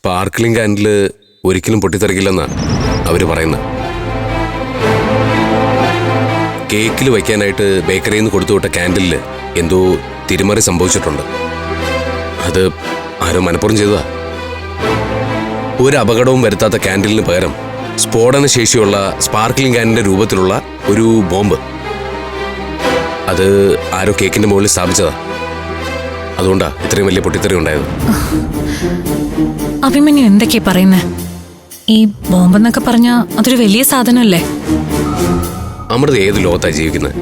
Sparkling candle ഒരിക്കലും പൊട്ടിത്തെറിക്കില്ലെന്നാണ് അവർ പറയുന്നത് കേക്കിൽ വയ്ക്കാനായിട്ട് ബേക്കറിയിൽ നിന്ന് കൊടുത്തുവിട്ട കാൻഡിലിൽ എന്തോ തിരിമറി സംഭവിച്ചിട്ടുണ്ട്. അത് ആരോ മനഃപ്പുറം ചെയ്തതാ. ഒരു അപകടവും വരുത്താത്ത കാൻഡിലിന് പകരം സ്ഫോടന ശേഷിയുള്ള സ്പാർക്ലിംഗ് കാൻഡിന്റെ രൂപത്തിലുള്ള ഒരു ബോംബ്. അത് ആരോ കേക്കിന്റെ മുകളിൽ സ്ഥാപിച്ചതാ. അതുകൊണ്ടാ ഇത്രയും വലിയ പൊട്ടിത്തെറി ഉണ്ടായത്. അഭിമന്യു എന്തൊക്കെയാ പറയുന്നേ? ഈ ബോംബെന്നൊക്കെ പറഞ്ഞ അതൊരു വലിയ സാധനമല്ലേ അമൃത് ഏത് ലോകത്താ ജീവിക്കുന്നത്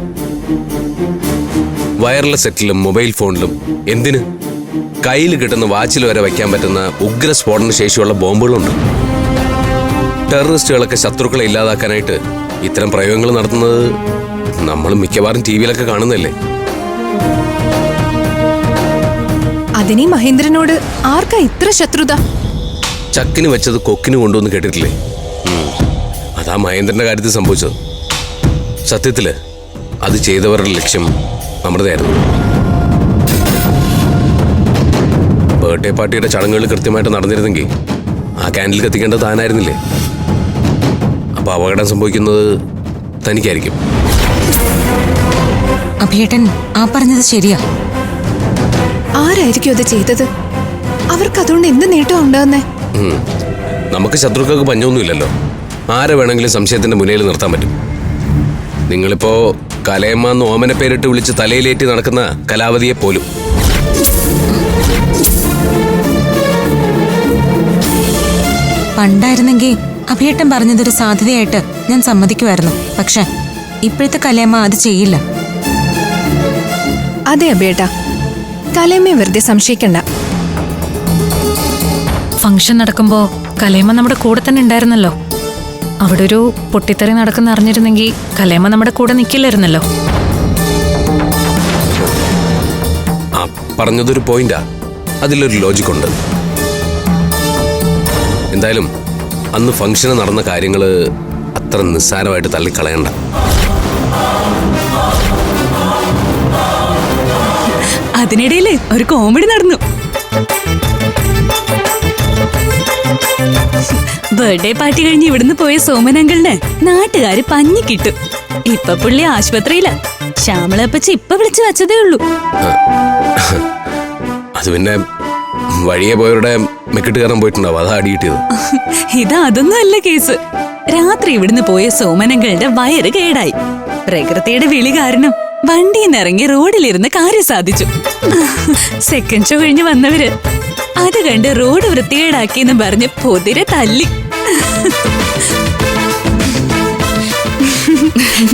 വയർലെസ് സെറ്റിലും മൊബൈൽ ഫോണിലും എന്തിന്? കയ്യിൽ കിട്ടുന്ന വാച്ചിൽ വരെ വയ്ക്കാൻ പറ്റുന്ന ഉഗ്ര സ്ഫോടന ശേഷിയുള്ള ബോംബുകളുണ്ട്. ടെററിസ്റ്റുകളൊക്കെ ശത്രുക്കളെ ഇല്ലാതാക്കാനായിട്ട് ഇത്തരം പ്രയോഗങ്ങൾ നടത്തുന്നത് നമ്മൾ മിക്കവാറും ടി വിയിലൊക്കെ കാണുന്നല്ലേ അതിനീ മഹേന്ദ്രനോട് ആർക്കാ ഇത്ര ശത്രുത? ചക്കിന് വെച്ചത് കൊക്കിന് കൊണ്ടുവന്ന് കേട്ടിട്ടില്ലേ? അതാ മഹേന്ദ്രന്റെ കാര്യത്തിൽ സംഭവിച്ചത്. സത്യത്തിൽ അത് ചെയ്തവരുടെ ലക്ഷ്യം നമ്മുടേതായിരുന്നു. ബർത്ത്ഡേ പാർട്ടിയുടെ ചടങ്ങുകൾ കൃത്യമായിട്ട് നടന്നിരുന്നെങ്കിൽ ആ ക്യാൻഡിൽ കത്തിക്കേണ്ടത് താനായിരുന്നില്ലേ? അപ്പൊ അപകടം സംഭവിക്കുന്നത് തനിക്കായിരിക്കും. അഭിയേട്ടൻ ആ പറഞ്ഞത് ശരിയാ. ആരായിരിക്കും അത് ചെയ്തത്? അവർക്ക് അതുകൊണ്ട് എന്ത് നേട്ടം ഉണ്ടാകുന്നേ? ഉം. നമുക്ക് ശത്രുക്കൾക്ക് പഞ്ഞൊന്നുമില്ലല്ലോ. ആരെ വേണമെങ്കിലും സംശയത്തിന്റെ മുന്നിൽ നിർത്താൻ പറ്റും. നിങ്ങളിപ്പോ കലയമ്മ എന്ന് ഓമന പേരിട്ട് വിളിച്ച് തലയിലേറ്റി നടക്കുന്ന കലാവതിയെ പോലും. പണ്ടായിരുന്നെങ്കിൽ അഭിയേട്ടൻ പറഞ്ഞതൊരു സാധ്യതയായിട്ട് ഞാൻ സമ്മതിക്കുമായിരുന്നു. പക്ഷെ ഇപ്പോഴത്തെ കലയമ്മ അത് ചെയ്യില്ല. അതെ അബേട്ടാ കലയമ്മയെ വെറുതെ സംശയിക്കണ്ട. ഫംഗ്ഷൻ നടക്കുമ്പോ കലേമ നമ്മുടെ കൂടെ തന്നെ ഉണ്ടായിരുന്നല്ലോ. അവിടെ ഒരു പൊട്ടിത്തെറി നടക്കുന്ന അറിഞ്ഞിരുന്നെങ്കിൽ കലേമ നമ്മുടെ കൂടെ നിൽക്കില്ലായിരുന്നല്ലോ ആ പറഞ്ഞതൊരു പോയിന്റാ. അതിലൊരു ലോജിക് ഉണ്ട്. എന്തായാലും അന്ന് ഫംഗ്ഷന് നടന്ന കാര്യങ്ങൾ അത്ര നിസ്സാരമായിട്ട് തള്ളിക്കളയണ്ട. അതിനിടയിൽ ഒരു കോമഡി നടന്നു. ബർത്ത്ഡേ പാർട്ടി കഴിഞ്ഞ് ഇവിടുന്ന് പോയ സോമനങ്കളിന് നാട്ടുകാര് പഞ്ഞി കിട്ടും ഇപ്പൊ പുള്ളി ആശുപത്രിയില. ശ്യാമളപ്പച്ച ഇപ്പൊ വിളിച്ചു വെച്ചതേ ഉള്ളൂ. അത് പിന്നെ വഴിയെ പോയവരുടെ മെക്കിട്ടുകാരൻ പോയിട്ടുണ്ടാവും. അതാ അടി കിട്ടിയത്. ഇത് അതൊന്നും അല്ല കേസ്. രാത്രി ഇവിടുന്ന് പോയ സോമനങ്കളുടെ വയറ് കേടായി. പ്രകൃതിയുടെ വിളി കാരണം വണ്ടിയിൽ നിന്ന് ഇറങ്ങി റോഡിലിരുന്ന് കാര്യം സാധിച്ചു. സെക്കൻഡ് ഷോ കഴിഞ്ഞ് വന്നവര്. അത് കണ്ട് റോഡ് വൃത്തികേടാക്കിയെന്ന് പറഞ്ഞ് പൊതിരെ തല്ലി.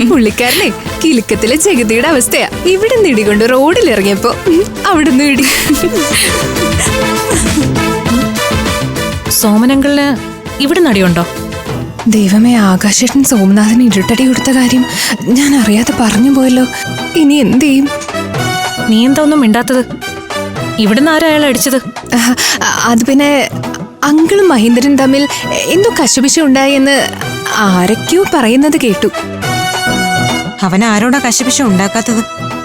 പുള്ളിക്കാരനെ കിലുക്കത്തിലെ ജഗതിയുടെ അവസ്ഥയാ. ഇവിടെ ഇടികൊണ്ട് റോഡിൽ ഇറങ്ങിയപ്പോ അവിടെ അവിടുന്ന് ഇടി. സോമനങ്കളിന് ഇവിടെ നടിയുണ്ടോ? ദൈവമേ ആകാശേട്ടൻ സോമനാഥന് ഇരുട്ടടി കൊടുത്ത കാര്യം ഞാൻ അറിയാതെ പറഞ്ഞു പോയല്ലോ. ഇനി എന്ത് ചെയ്യും? നീ എന്താ ഒന്നും മിണ്ടാത്തത്? ഇവിടുന്ന് ആരാ അയാൾ അടിച്ചത്? അത് പിന്നെ അങ്കിളും മഹേന്ദ്രൻ തമ്മിൽ എന്തോ കശപിശ ഉണ്ടായെന്ന് ആരൊക്കെയോ പറയുന്നത് കേട്ടു. അവൻ ആരോടാ കശപിശ ഉണ്ടാക്കാത്തത്?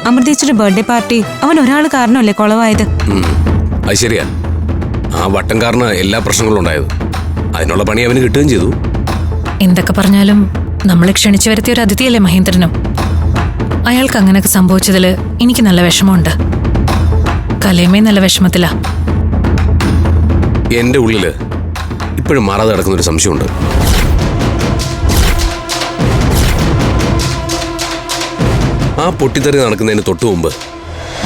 അമൃതേച്ചിയുടെ ബർത്ത്ഡേ പാർട്ടി അവൻ ഒരാൾ കാരണമല്ലേ കുളവായത്. അത് ശരിയാ. ആ വട്ടം കാരണം എല്ലാ പ്രശ്നങ്ങളും ഉണ്ടായത്. അതിനുള്ള പണി അവന് കിട്ടുകയും ചെയ്തു. എന്തൊക്കെ പറഞ്ഞാലും നമ്മളെ ക്ഷണിച്ചു വരുത്തിയ ഒരു അതിഥിയല്ലേ മഹേന്ദ്രനും? അയാൾക്ക് അങ്ങനെയൊക്കെ സംഭവിച്ചതിൽ എനിക്ക് നല്ല വിഷമമുണ്ട്. കലേമേ നല്ല വിഷമത്തിലാ. എന്റെ ഉള്ളിൽ ഇപ്പോഴും മാറാതെ കിടക്കുന്ന ഒരു സംശയമുണ്ട്. ആ പൊട്ടിത്തെറി നടക്കുന്നതിന് തൊട്ടു മുമ്പ്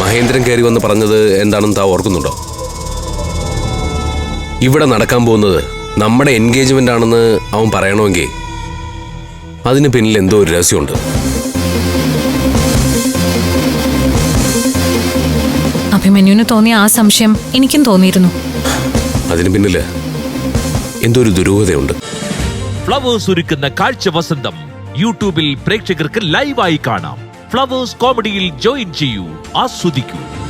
മഹേന്ദ്രൻ കയറി വന്ന് പറഞ്ഞത് എന്താണെന്ന് താ ഓർക്കുന്നുണ്ടോ? ഇവിടെ നടക്കാൻ പോകുന്നത് നമ്മുടെ എൻഗേജ്മെന്റ് ആണെന്ന് അവൻ പറയണമെങ്കിൽ അതിന് പിന്നിൽ എന്തോ ഒരു രഹസ്യമുണ്ട്. അഭിമന്യുവിന് തോന്നിയ ആ സംശയം എനിക്കും തോന്നിയിരുന്നു. അതിന് പിന്നിൽ എന്തോ ഒരു ദുരൂഹതയുണ്ട്. ഫ്ലവേഴ്സ് ഒരുക്കുന്ന കാഴ്ച വസന്തം യൂട്യൂബിൽ പ്രേക്ഷകർക്ക് ലൈവായി കാണാം. ഫ്ലവേഴ്സ് കോമഡിയിൽ ജോയിൻ ചെയ്യൂ ആസ്വദിക്കൂ.